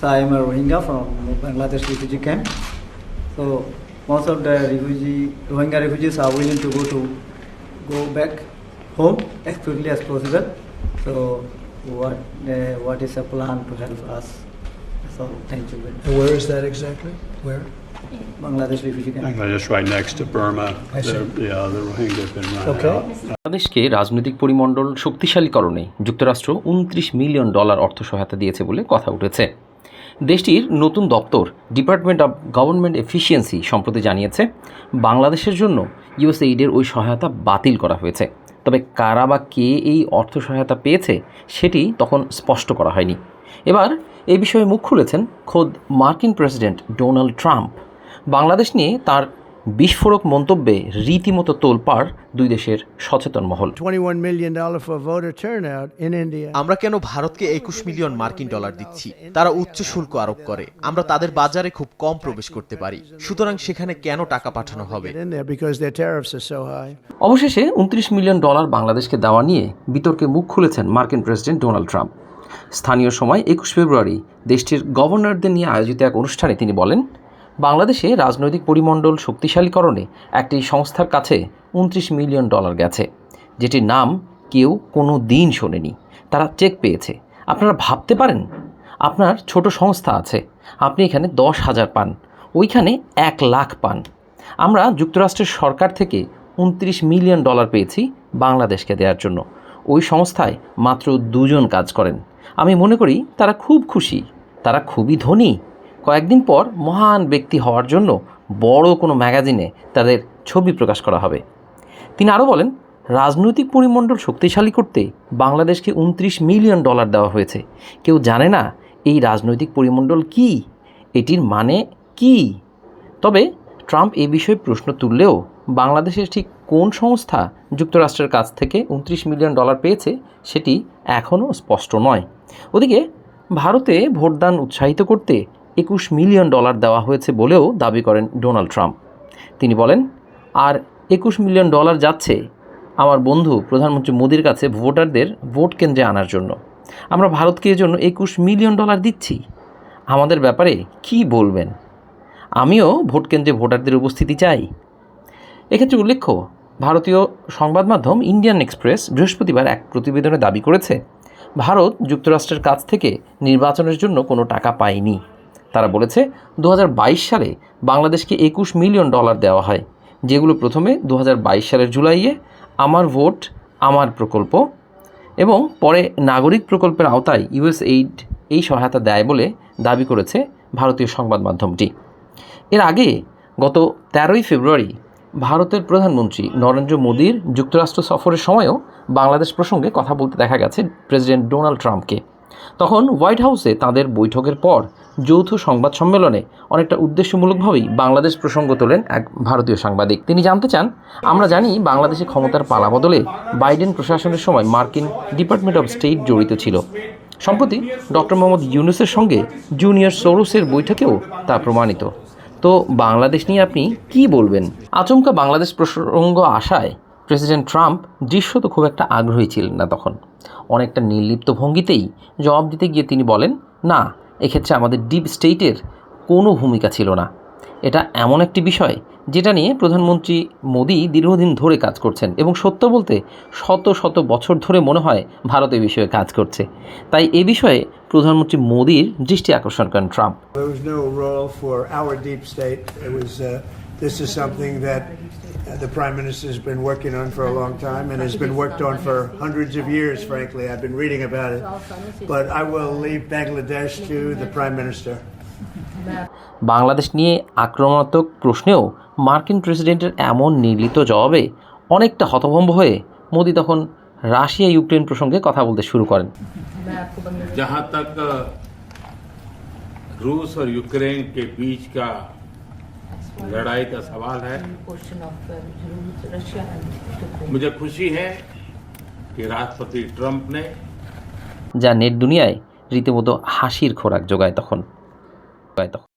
I am a Rohingya from Bangladesh refugee camp. So most of the refugee Rohingya refugees are willing to go to go back home as quickly as possible. So what uh, what is a plan to help us? So thank you. very much. And where is that exactly? Where? Bangladesh refugee camp. Bangladesh right next to Burma. I see. The- Yeah, the Rohingya have been run Okay. out. বাংলাদেশকে রাজনৈতিক পরিমণ্ডল শক্তিশালীকরণে যুক্তরাষ্ট্র উনত্রিশ million dollar অর্থ সহায়তা দিয়েছে বলে কথা উঠেছে দেশটির নতুন দপ্তর ডিপার্টমেন্ট অব গভর্নমেন্ট এফিসিয়েন্সি সম্প্রতি জানিয়েছে, বাংলাদেশের জন্য ইউএসএইডের ওই সহায়তা বাতিল করা হয়েছে। তবে কারা বা কে এই অর্থ সহায়তা পেয়েছে, সেটি তখন স্পষ্ট করা হয়নি। এবার এ বিষয়ে মুখ খুলেছেন খোদ মার্কিন প্রেসিডেন্ট ডোনাল্ড ট্রাম্প। বাংলাদেশ নিয়ে তার বিস্ফোরক মন্তব্যে রীতিমতো তোলপাড় দুই দেশের সচেতন মহল। $21 million for voter turnout in India. আমরা কেন ভারতকে একুশ মিলিয়ন মার্কিন ডলার দিচ্ছি? তারা উচ্চ শুল্ক আরোপ করে। আমরা তাদের বাজারে খুব কম প্রবেশ করতে পারি। সুতরাং সেখানে কেন টাকা পাঠানো হবে. অবশেষে উনত্রিশ মিলিয়ন ডলার বাংলাদেশকে দেওয়া নিয়ে বিতর্কে মুখ খুলেছেন মার্কিন প্রেসিডেন্ট ডোনাল্ড ট্রাম্প। স্থানীয় সময় একুশ ফেব্রুয়ারি দেশটির গভর্নরদের নিয়ে আয়োজিত এক অনুষ্ঠানে তিনি বলেন বাংলাদেশে রাজনৈতিক পরিমণ্ডল শক্তিশালীকরণে একটি সংস্থার কাছে উনত্রিশ মিলিয়ন ডলার গেছে, যেটির নাম কেউ কোনো দিন শোনেনি। তারা চেক পেয়েছে। আপনারা ভাবতে পারেন, আপনার ছোট সংস্থা আছে, আপনি এখানে দশ হাজার পান, ওইখানে এক লাখ পান। আমরা যুক্তরাষ্ট্রের সরকার থেকে উনত্রিশ মিলিয়ন ডলার পেয়েছি বাংলাদেশকে দেওয়ার জন্য। ওই সংস্থায় মাত্র দুজন কাজ করেন। আমি মনে করি তারা খুব খুশি, তারা খুবই ধনী। কয়েকদিন পর মহান ব্যক্তি হওয়ার জন্য বড় কোনো ম্যাগাজিনে তাদের ছবি প্রকাশ করা হবে। তিনি আরও বলেন, রাজনৈতিক পরিমণ্ডল শক্তিশালী করতে বাংলাদেশকে উনত্রিশ মিলিয়ন ডলার দেওয়া হয়েছে। কেউ জানে না এই রাজনৈতিক পরিমণ্ডল কি, এটির মানে কি? তবে ট্রাম্প এ বিষয়ে প্রশ্ন তুললেও বাংলাদেশের ঠিক কোন সংস্থা যুক্তরাষ্ট্রের কাছ থেকে উনত্রিশ মিলিয়ন ডলার পেয়েছে সেটি এখনও স্পষ্ট নয়। ওদিকে ভারতে ভোটদান উৎসাহিত করতে একুশ মিলিয়ন ডলার দেওয়া হয়েছে বলেও দাবি করেন ডোনাল্ড ট্রাম্প। তিনি বলেন, আর একুশ মিলিয়ন ডলার যাচ্ছে আমার বন্ধু প্রধানমন্ত্রী মোদির কাছে ভোটারদের ভোট কেন্দ্রে আনার জন্য। আমরা ভারতকে এজন্য একুশ মিলিয়ন ডলার দিচ্ছি। আমাদের ব্যাপারে কি বলবেন? আমিও ভোট কেন্দ্রে ভোটারদের উপস্থিতি চাই। এক্ষেত্রে উল্লেখ্য, ভারতীয় সংবাদ মাধ্যম ইন্ডিয়ান এক্সপ্রেস বৃহস্পতিবার এক প্রতিবেদনে দাবি করেছে, ভারত যুক্তরাষ্ট্রের কাছ থেকে নির্বাচনের জন্য কোনো টাকা পায়নি। তারা বলেছে দু হাজার বাইশ সালে বাংলাদেশকে একুশ মিলিয়ন ডলার দেওয়া হয়, যেগুলো প্রথমে দু হাজার বাইশ সালের জুলাইয়ে আমার ভোট, আমার প্রকল্প এবং পরে নাগরিক প্রকল্পের আওতায় ইউএস এইড এই সহায়তা দেয় বলে দাবি করেছে ভারতীয় সংবাদ মাধ্যমটি। এর আগে গত তেরোই ফেব্রুয়ারি ভারতের প্রধানমন্ত্রী নরেন্দ্র মোদীর যুক্তরাষ্ট্র সফরের সময়ও বাংলাদেশ প্রসঙ্গে কথা বলতে দেখা গেছে প্রেসিডেন্ট ডোনাল্ড ট্রাম্পকে। তখন হোয়াইট হাউসে তাদের বৈঠকের পর যৌথ সংবাদ সম্মেলনে অনেকটা উদ্দেশ্যমূলকভাবেই বাংলাদেশ প্রসঙ্গ তোলেন এক ভারতীয় সাংবাদিক। তিনি জানতে চান, আমরা জানি বাংলাদেশে ক্ষমতার পালা বদলে বাইডেন প্রশাসনের সময় মার্কিন ডিপার্টমেন্ট অফ স্টেট জড়িত ছিল। সম্প্রতি ডক্টর মোহাম্মদ ইউনুসের সঙ্গে জুনিয়র সোরোসের বৈঠকেও তা প্রমাণিত। তো বাংলাদেশ নিয়ে আপনি কি বলবেন? আচমকা বাংলাদেশ প্রসঙ্গ আসায় প্রেসিডেন্ট ট্রাম্প দৃশ্যত খুব একটা আগ্রহী ছিলেন না তখন। অনেকটা নির্লিপ্ত ভঙ্গিতেই জবাব দিতে গিয়ে তিনি বলেন, না এক্ষেত্রে আমাদের ডিপ স্টেটের কোনো ভূমিকা ছিল না। এটা এমন একটি বিষয় যেটা নিয়ে প্রধানমন্ত্রী মোদি দীর্ঘদিন ধরে কাজ করছেন এবং সত্য বলতে শত শত বছর ধরে মনে হয় ভারত এই বিষয়ে কাজ করছে। তাই এ বিষয়ে প্রধানমন্ত্রী মোদির দৃষ্টি আকর্ষণ করেন Trump. Uh, this is something that the Prime Minister has been working on for a long time and has been worked on for hundreds of years, frankly. I've been reading about it. But I will leave Bangladesh to the Prime Minister. Bangladesh নিয়ে আক্রমণাত্মক প্রশ্নেও মার্কিন প্রেসিডেন্টের এমন নির্লিত জবাবে অনেকটা হতভম্ব হয়ে মোদি তখন রাশিয়া ইউক্রেন প্রসঙ্গে কথা বলতে শুরু করেন जहां तक रूस और यूक्रेन के बीच का लड़ाई का सवाल है portion of uh, Russia and Ukraine. मुझे खुशी है कि राष्ट्रपति ट्रंप ने যা নেট দুনিয়ায় রীতিমতো হাসির খোরাক যোগায় তখন যোগায় তখন